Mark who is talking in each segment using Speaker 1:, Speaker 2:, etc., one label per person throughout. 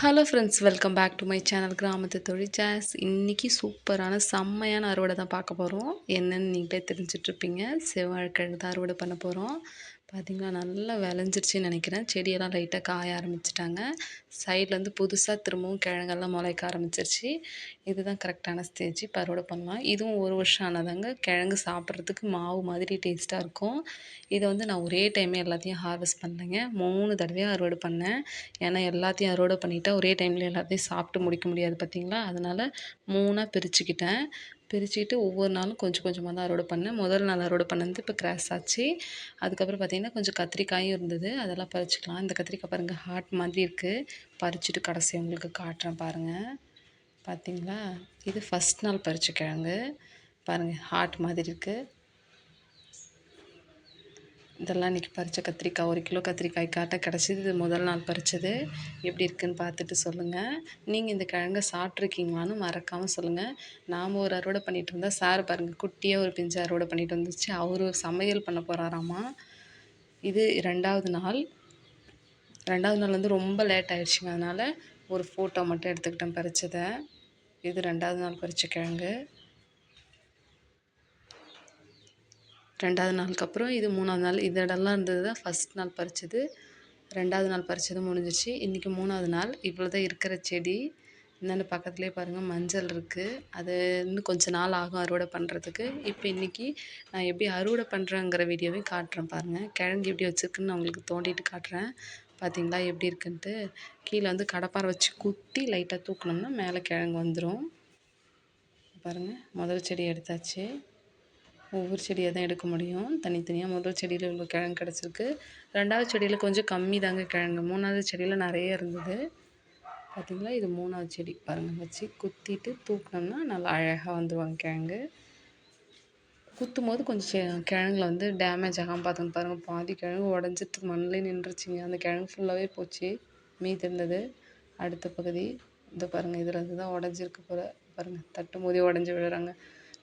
Speaker 1: Hello friends welcome back to my channel கிராமத்து தொழிற்சாஸ் இன்றைக்கி சூப்பரான செம்மையான அறுவடை தான் பார்க்க போகிறோம் என்னென்னு நீங்களே தெரிஞ்சிட்ருப்பீங்க. செவ்வாழைக்கிழங்கு தான் அறுவடை பண்ண போகிறோம் பார்த்திங்களா நல்லா விளைஞ்சிருச்சுன்னு நினைக்கிறேன். செடியெல்லாம் லைட்டாக காய ஆரம்பிச்சிட்டாங்க. சைட்லேருந்து புதுசாக திரும்பவும் கிழங்கெல்லாம் முளைக்க ஆரம்பிச்சிருச்சு. இதுதான் கரெக்டான ஸ்டேஜ் இப்போ அறுவடை பண்ணலாம். இதுவும் ஒரு வருஷம் ஆனதாங்க. கிழங்கு சாப்பிட்றதுக்கு மாவு மாதிரி டேஸ்ட்டாக இருக்கும். இதை வந்து நான் ஒரே டைமே எல்லாத்தையும் ஹார்வெஸ்ட் பண்ணலைங்க மூணு தடவையாக அறுவடை பண்ணேன். ஏன்னா எல்லாத்தையும் அறுவடை பண்ணிவிட்டா ஒரே டைமில் எல்லாத்தையும் சாப்பிட்டு முடிக்க முடியாது பார்த்திங்களா அதனால் மூணாக பிரிச்சுக்கிட்டேன். பிரிச்சுட்டு ஒவ்வொரு நாளும் கொஞ்சம் கொஞ்சமாக தான் அறுவடை பண்ணேன். முதல் நாள் அறுவடை பண்ணது இப்போ கிராஸ் ஆச்சு. அதுக்கப்புறம் பார்த்திங்கன்னா கொஞ்சம் கத்திரிக்காயும் இருந்தது. அதெல்லாம் பறிச்சுக்கலாம். இந்த கத்திரிக்காய் பாருங்கள் ஹார்ட் மாதிரி இருக்குது பறிச்சுட்டு கடைசி உங்களுக்கு காட்டுறேன் பாருங்கள் பார்த்திங்களா இது ஃபஸ்ட் நாள் பறிச்ச கிழங்கு. பாருங்கள் ஹார்ட் மாதிரி இருக்குது இதெல்லாம் இன்றைக்கி பறித்த கத்திரிக்காய் ஒரு கிலோ கத்திரிக்காய் காட்ட கிடச்சிது. இது முதல் நாள் பறித்தது எப்படி இருக்குதுன்னு பார்த்துட்டு சொல்லுங்கள் நீங்கள் இந்த கிழங்கை சாப்பிட்ருக்கீங்களான்னு மறக்காமல் சொல்லுங்கள் நாம் ஒரு அறுவடை பண்ணிகிட்டு இருந்தால் சார் பாருங்கள் குட்டியாக ஒரு பிஞ்சு அறுவடை பண்ணிட்டு வந்துச்சு அவர் சமையல் பண்ண போகிறாராமா இது ரெண்டாவது நாள். ரெண்டாவது நாள் வந்து ரொம்ப லேட் ஆகிடுச்சிங்க அதனால் ஒரு ஃபோட்டோ மட்டும் எடுத்துக்கிட்டேன் பறித்ததை இது ரெண்டாவது நாள் பறித்த கிழங்கு. ரெண்டாவது நாளுக்கு அப்புறம் இது மூணாவது நாள் இதெல்லாம் இருந்தது தான் ஃபஸ்ட் நாள் பறித்தது ரெண்டாவது நாள் பறித்தது முடிஞ்சிச்சு. இன்றைக்கி மூணாவது நாள். இவ்வளோ தான் இருக்கிற செடி. என்னென்னு பக்கத்துலேயே பாருங்கள் மஞ்சள் இருக்குது அது இன்னும் கொஞ்சம் நாள் ஆகும் அறுவடை பண்ணுறதுக்கு இப்போ இன்றைக்கி நான் எப்படி அறுவடை பண்ணுறேங்கிற வீடியோவையும் காட்டுறேன் பாருங்கள் கிழங்கு எப்படி வச்சுருக்குன்னு நான் உங்களுக்கு தோண்டிட்டு காட்டுறேன். பார்த்தீங்களா எப்படி இருக்குன்ட்டு. கீழே வந்து கடப்பாரை வச்சு குத்தி லைட்டாக தூக்கினோம்னா மேலே கிழங்கு வந்துடும் பாருங்கள் முதல் செடி எடுத்தாச்சு. ஒவ்வொரு செடியாக தான் எடுக்க முடியும். தனித்தனியாக முதல் செடியில் இவ்வளோ கிழங்கு கிடச்சிருக்கு. ரெண்டாவது செடியில் கொஞ்சம் கம்மி தாங்க கிழங்கு. மூணாவது செடியில் நிறைய இருந்தது. பார்த்திங்களா இது மூணாவது செடி. பாருங்கள் வச்சு குத்திட்டு தூக்கினோம்னா நல்லா அழகாக வந்துடுவாங்க கிழங்கு. குத்தும் போது கொஞ்சம் கிழங்குல வந்து டேமேஜ் ஆகாமல் பார்த்துங்க பாருங்கள் பாதி கிழங்கு உடஞ்சிட்டு மண்ணிலே நின்றுச்சுங்க. அந்த கிழங்கு ஃபுல்லாகவே போச்சு. மீதி இருந்தது. அடுத்த பகுதி. இந்த பாருங்கள் இதில் இருந்து தான் உடஞ்சிருக்கு போல் பாருங்கள் தட்டும் போதே உடஞ்சி விழுறாங்க.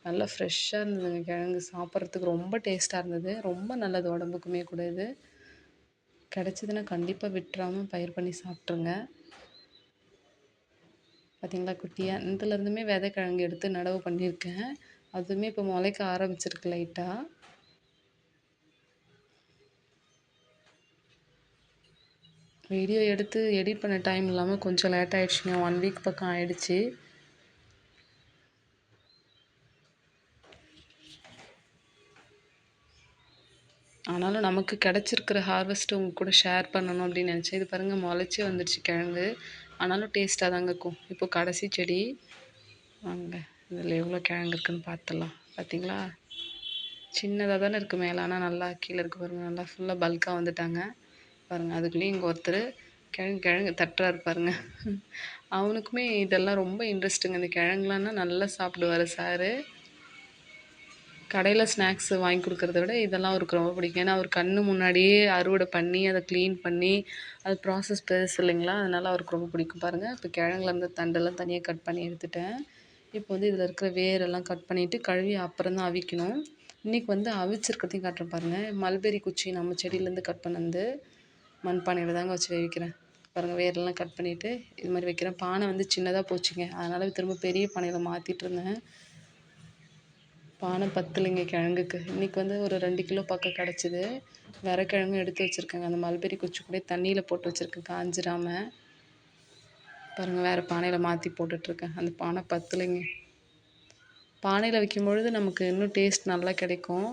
Speaker 1: நல்லா ஃப்ரெஷ்ஷாக இருந்ததுங்க கிழங்கு. சாப்பிட்றதுக்கு ரொம்ப டேஸ்ட்டாக இருந்தது. ரொம்ப நல்லது உடம்புக்குமே கூட இது. கிடச்சிதுன்னா கண்டிப்பாக விட்டுறாமல் பயிர் பண்ணி சாப்பிட்ருங்க. பார்த்திங்களா குட்டியாக இதுலேருந்துமே விதை கிழங்கு எடுத்து நடவு பண்ணியிருக்கேன். அதுவுமே இப்போ முளைக்க ஆரம்பிச்சிருக்கு லைட்டாக வீடியோ எடுத்து எடிட் பண்ண டைம் இல்லாமல் கொஞ்சம் லேட் ஆகிடுச்சுங்க ஒன் வீக் பக்கம் ஆகிடுச்சி ஆனாலும் நமக்கு கிடச்சிருக்கிற ஹார்வெஸ்ட்டு உங்கள் கூட ஷேர் பண்ணணும் அப்படின்னு நினச்சேன். இது பாருங்கள் முளைச்சி வந்துடுச்சு கிழங்கு. ஆனாலும் டேஸ்ட்டாக தாங்க இருக்கும். இப்போ கடைசி செடி. வாங்க இதில் எவ்வளோ கிழங்கு இருக்குதுன்னு பார்த்துடலாம். பார்த்தீங்களா சின்னதாக தானே இருக்குது மேலே ஆனால் நல்லா கீழே இருக்குது பாருங்கள் நல்லா ஃபுல்லாக பல்காக வந்துட்டாங்க. பாருங்கள் அதுக்குள்ளேயும் இங்கே ஒருத்தர் கிழங்கு கிழங்கு தட்டுறாரு பாருங்க. அவனுக்குமே இதெல்லாம் ரொம்ப இன்ட்ரெஸ்ட்டுங்க இந்த கிழங்குலான்னா நல்லா சாப்பிடுவார் சாரு. கடையில் ஸ்நாக்ஸ் வாங்கி கொடுக்குறத விட இதெல்லாம் அவருக்கு ரொம்ப பிடிக்கும். ஏன்னா அவர் கண் முன்னாடியே அறுவடை பண்ணி அதை க்ளீன் பண்ணி அது ப்ராசஸ் பெருசு இல்லைங்களா? அதனால் அவருக்கு ரொம்ப பிடிக்கும். பாருங்கள் இப்போ கிழங்குல இருந்த தண்டெல்லாம் தனியாக கட் பண்ணி எடுத்துட்டேன். இப்போ வந்து இதில் இருக்கிற வேரெல்லாம் கட் பண்ணிவிட்டு கழுவி அப்புறம் தான் அவிக்கணும். இன்றைக்கி வந்து அவிச்சிருக்கிறதையும் காட்டுறேன் பாருங்கள் மல்பெரி குச்சி நம்ம செடியிலேருந்து கட் பண்ணது மண்பானையில் தாங்க வச்சு வைக்கிறேன் பாருங்கள் வேரெல்லாம் கட் பண்ணிவிட்டு இது மாதிரி வைக்கிறேன். பானை வந்து சின்னதாக போச்சுங்க. அதனால் திரும்ப பெரிய பானையில் மாற்றிட்டு இருந்தேன். பானை பத்தலைங்க கிழங்குக்கு. இன்றைக்கி வந்து ஒரு ரெண்டு கிலோ பக்கம் கிடச்சிது. வேற எடுத்து வச்சுருக்கேங்க. அந்த மல்பெரி குச்சி கூட தண்ணியில் போட்டு வச்சுருக்கேன். காஞ்சிராமல் பாருங்கள் வேறு பானையில் மாற்றி போட்டுட்ருக்கேன். அந்த பானை பத்தலைங்க. பானையில் வைக்கும் பொழுது நமக்கு இன்னும் டேஸ்ட் நல்லா கிடைக்கும்.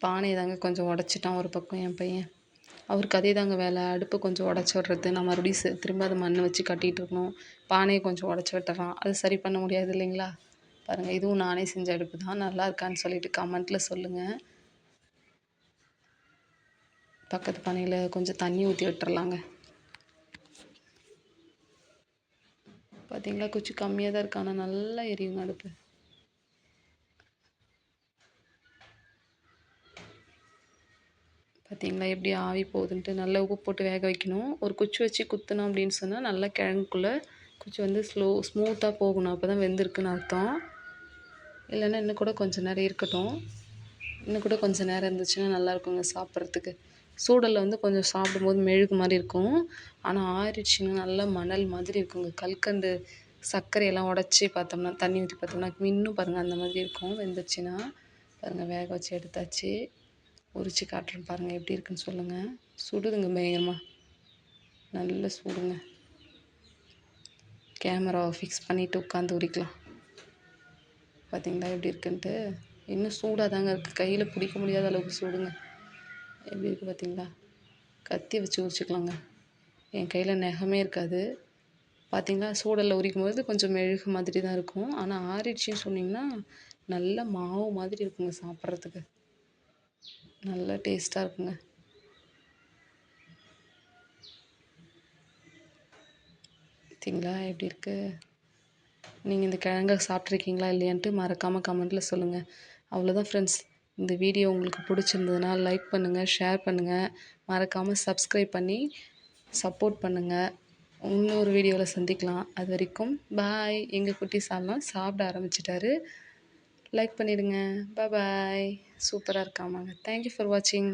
Speaker 1: பானையை தாங்க கொஞ்சம் உடச்சிட்டான் ஒரு பக்கம் என் பையன். அவருக்கு அதே தாங்க வேலை. அடுப்பை கொஞ்சம் உடச்சி விட்றது. நான் மறுபடியும் திரும்ப அதை மண் வச்சு கட்டிகிட்டு இருக்கணும். பானையை கொஞ்சம் உடச்சி விட்டுறான் அது சரி பண்ண முடியாது இல்லைங்களா? பாருங்கள் இதுவும் நானே செஞ்ச அடுப்பு தான். நல்லா இருக்கான்னு சொல்லிட்டு கமெண்ட்டில் சொல்லுங்கள் பக்கத்து பானையில் கொஞ்சம் தண்ணி ஊற்றி விட்டுறலாங்க. பார்த்தீங்களா குச்சி கம்மியாக தான் இருக்கு. ஆனால் நல்லா எரியுங்க அடுப்பு. பார்த்தீங்களா எப்படி ஆவி போகுதுன்ட்டு நல்லா உப்பு போட்டு வேக வைக்கணும். ஒரு குச்சி வச்சு குத்தணும் அப்படின்னு சொன்னால் நல்லா கிழங்குக்குள்ளே குச்சி வந்து ஸ்லோ ஸ்மூத்தாக போகணும். அப்போ தான் வெந்திருக்குன்னு அர்த்தம். இல்லைன்னா இன்னும் கூட கொஞ்சம் நேரம் இருக்கட்டும். இன்னும் கூட கொஞ்சம் நேரம் இருந்துச்சுன்னா நல்லா இருக்குங்க சாப்பிட்றதுக்கு. சூடலில் வந்து கொஞ்சம் சாப்பிடும்போது மெழுகு மாதிரி இருக்கும். ஆனால் ஆறிடுச்சுன்னா நல்லா மணல் மாதிரி இருக்குங்க. கல்கண்டு சர்க்கரையெல்லாம் உடச்சி பார்த்தோம்னா தண்ணி ஊற்றி பார்த்தோம்னா இன்னும் பாருங்கள் அந்த மாதிரி இருக்கும். வெந்துருச்சுன்னா பாருங்கள் வேக வச்சு எடுத்தாச்சு. உரித்து காட்டுறேன் பாருங்கள் எப்படி இருக்குன்னு சொல்லுங்கள் சுடுதுங்க பயங்கரமாக நல்ல சூடுங்க. கேமராவை ஃபிக்ஸ் பண்ணிவிட்டு உட்காந்து உரிக்கலாம். பார்த்தீங்களா எப்படி இருக்குன்ட்டு. இன்னும் சூடாக தாங்க இருக்குது கையில் பிடிக்க முடியாத அளவுக்கு சூடுங்க. எப்படி இருக்குது பார்த்தீங்களா கத்தி வச்சு உரிச்சிக்கலாங்க. என் கையில் நகமே இருக்காது. பார்த்தீங்களா சூடலில் உரிக்கும் போது கொஞ்சம் மெழுகு மாதிரி தான் இருக்கும். ஆனால் ஆறிடுச்சின்னு சொன்னிங்கன்னா நல்ல மாவு மாதிரி இருக்குங்க சாப்பிட்றதுக்கு. நல்ல டேஸ்ட்டாக இருக்குங்க. பார்த்தீங்களா எப்படி இருக்குது நீங்கள் இந்த கிழங்க சாப்பிட்ருக்கீங்களா இல்லையான்ட்டு மறக்காமல் கமெண்ட்டில் சொல்லுங்கள் அவ்வளோதான் ஃப்ரெண்ட்ஸ் இந்த வீடியோ உங்களுக்கு பிடிச்சிருந்ததுன்னா லைக் பண்ணுங்கள் ஷேர் பண்ணுங்கள் மறக்காமல் சப்ஸ்கிரைப் பண்ணி சப்போர்ட் பண்ணுங்கள் இன்னொரு வீடியோவில் சந்திக்கலாம். அது வரைக்கும் பாய் எங்கள் குட்டி சாலாம் சாப்பிட ஆரம்பிச்சிட்டாரு. லைக் பண்ணிடுங்க. பாய் சூப்பராக இருக்காமாங்க. தேங்க்யூ ஃபார் வாட்சிங்